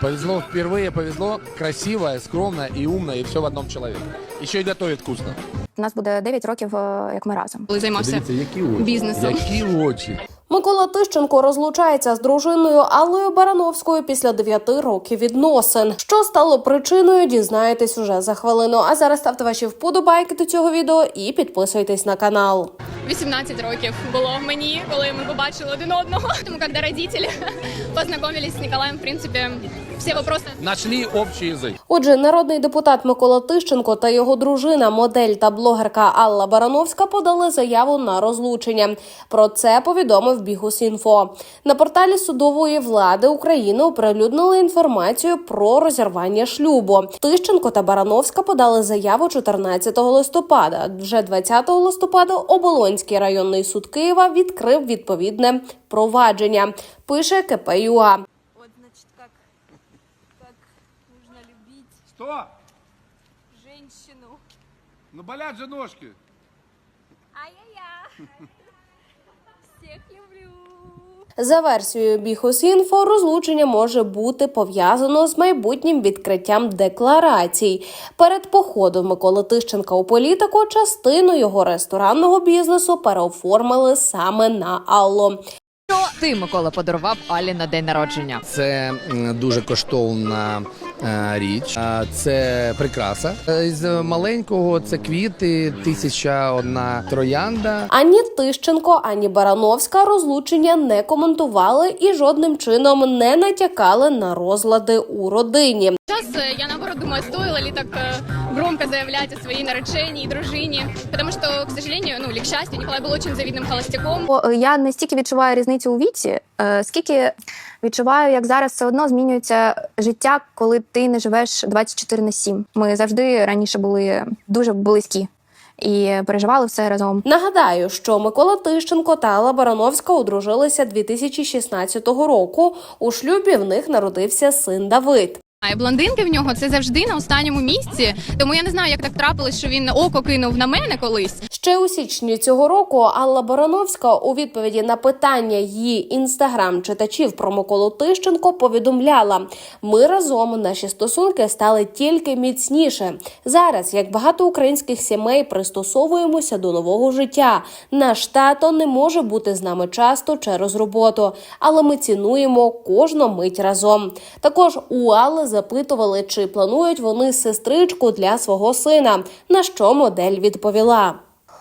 Повезло впервые, повезло. Красивая, скромная и умная, и все в одном человеке. Еще и готовит вкусно. У нас буде 9 років, е, як ми разом. коли займався Дивіться, які очі. бізнесом. Які очі. Микола Тищенко розлучається з дружиною Аллою Барановською після 9 років відносин. Що стало причиною, дізнаєтесь уже за хвилину. А зараз ставте ваші вподобайки до цього відео і підписуйтесь на канал. 18 років було мені, коли ми побачили один одного. Тому коли родители познайомились з Ніколаєм, в принципі, всі вопроси Нашли общий язык. Отже, народний депутат Микола Тищенко та його дружина, модель та блогерка Алла Барановська подали заяву на розлучення. Про це повідомив Бігус.Інфо. На порталі судової влади України оприлюднили інформацію про розірвання шлюбу. Тищенко та Барановська подали заяву 14 листопада. Вже 20 листопада Оболонський районний суд Києва відкрив відповідне провадження. Пише КПЮА. Что? женщину. Ну болят же ножки. Ай-яй-я. Всех люблю. За версією Біхус.Інфо, розлучення може бути пов'язано з майбутнім відкриттям декларацій. Перед походом Миколи Тищенка у політику частину його ресторанного бізнесу переоформили саме на Алло. Що ти, Микола, подарував Алі на день народження? Це дуже коштовна річ. А Це прикраса. Е, З маленького це квіти, тисяча одна троянда. Ані Тищенко, ані Барановська розлучення не коментували і жодним чином не натякали на розлади у родині. Сейчас э, я наоборот думаю, стоило ли так э, громко заявлять о своей наречении и дружине, потому что, к сожалению, ну или к счастью, Николай был очень завидным холостяком. Бо, е, Я не стільки відчуваю різницю у віці, е, скільки відчуваю, як зараз все одно змінюється життя, коли ти не живеш 24 на 7. Ми завжди раніше були дуже близькі і переживали все разом. Нагадаю, що Микола Тищенко та Алла Барановська одружилися 2016 року. У шлюбі в них народився син Давид. А блондинки в нього це завжди на останньому місці. Тому я не знаю, як так трапилось, що він око кинув на мене колись. Ще у січні цього року Алла Барановська у відповіді на питання її інстаграм читачів про Миколу Тищенко повідомляла: ми разом наші стосунки стали тільки міцніше. Зараз, як багато українських сімей, пристосовуємося до нового життя. Наш тато не може бути з нами часто через роботу, але ми цінуємо кожну мить разом. Також у Алли запитували, чи планують вони сестричку для свого сина. На що модель відповіла.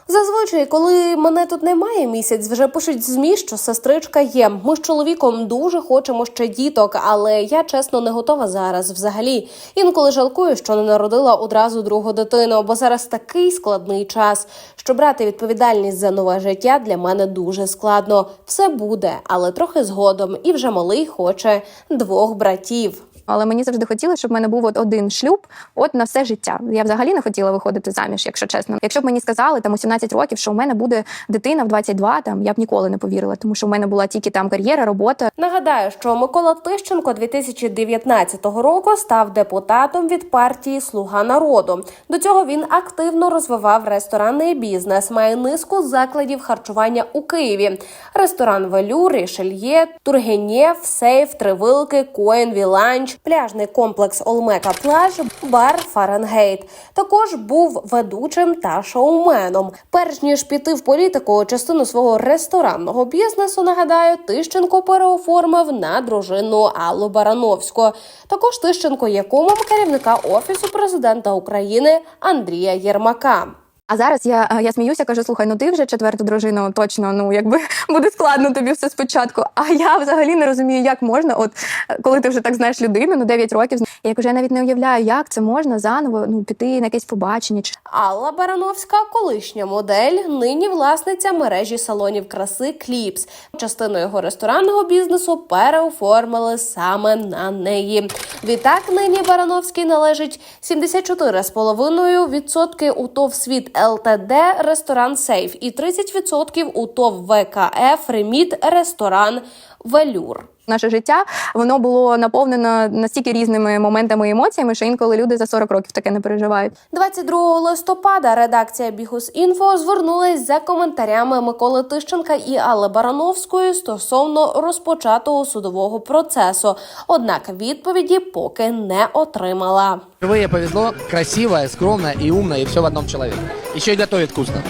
Зазвичай, коли мене тут немає місяць, вже пишуть змі, що сестричка є. Ми з чоловіком дуже хочемо ще діток, але я чесно не готова зараз. Взагалі, інколи жалкую, що не народила одразу другу дитину, бо зараз такий складний час, що брати відповідальність за нове життя для мене дуже складно. Все буде, але трохи згодом, і вже малий хоче двох братів. Але мені завжди хотілося, щоб в мене був от один шлюб, от на все життя. Я взагалі не хотіла виходити заміж, якщо чесно. Якщо б мені сказали там у 17 років, що у мене буде дитина в 22, там я б ніколи не повірила, тому що в мене була тільки там кар'єра, робота. Нагадаю, що Микола Тищенко 2019 року став депутатом від партії Слуга народу. До цього він активно розвивав ресторанний бізнес, має низку закладів харчування у Києві: ресторан Велюр, Рішельє, Тургенєв, Сейф, Тривилки, Коен, Віланч, пляжний комплекс Олмека Плаж, бар Фаренгейт. Також був ведучим та шоуменом. Перш ніж піти в політику, частину свого ресторанного бізнесу нагадаю, Тищенко переоформив на дружину Аллу Барановську. Також Тищенко є кумом керівника офісу президента України Андрія Єрмака. А зараз я, е, я сміюся, кажу: слухай, ну ти вже четверту дружину, точно, ну якби буде складно тобі все спочатку. А я взагалі не розумію, як можна, от е, коли ти вже так знаєш людину, ну 9 років. Я кажу, я навіть не уявляю, як це можна заново ну піти на якесь побачення. Алла Барановська, колишня модель, нині власниця мережі салонів краси Кліпс. Частину його ресторанного бізнесу переоформили саме на неї. Відтак нині Барановській належить 74,5% у ТОВ Світ ЛТД ресторан Сейф і 30% у ТОВ ВКФ Реміт ресторан велюр. Наше життя воно було наповнено настільки різними моментами і емоціями, що інколи люди за 40 років таке не переживають. 22 листопада редакція Бігус.Інфо звернулась за коментарями Миколи Тищенка і Алли Барановської стосовно розпочатого судового процесу. Однак відповіді поки не отримала. Впервые повезло, красивая, скромная и умная, и все в одном человеке. Еще и готовит вкусно.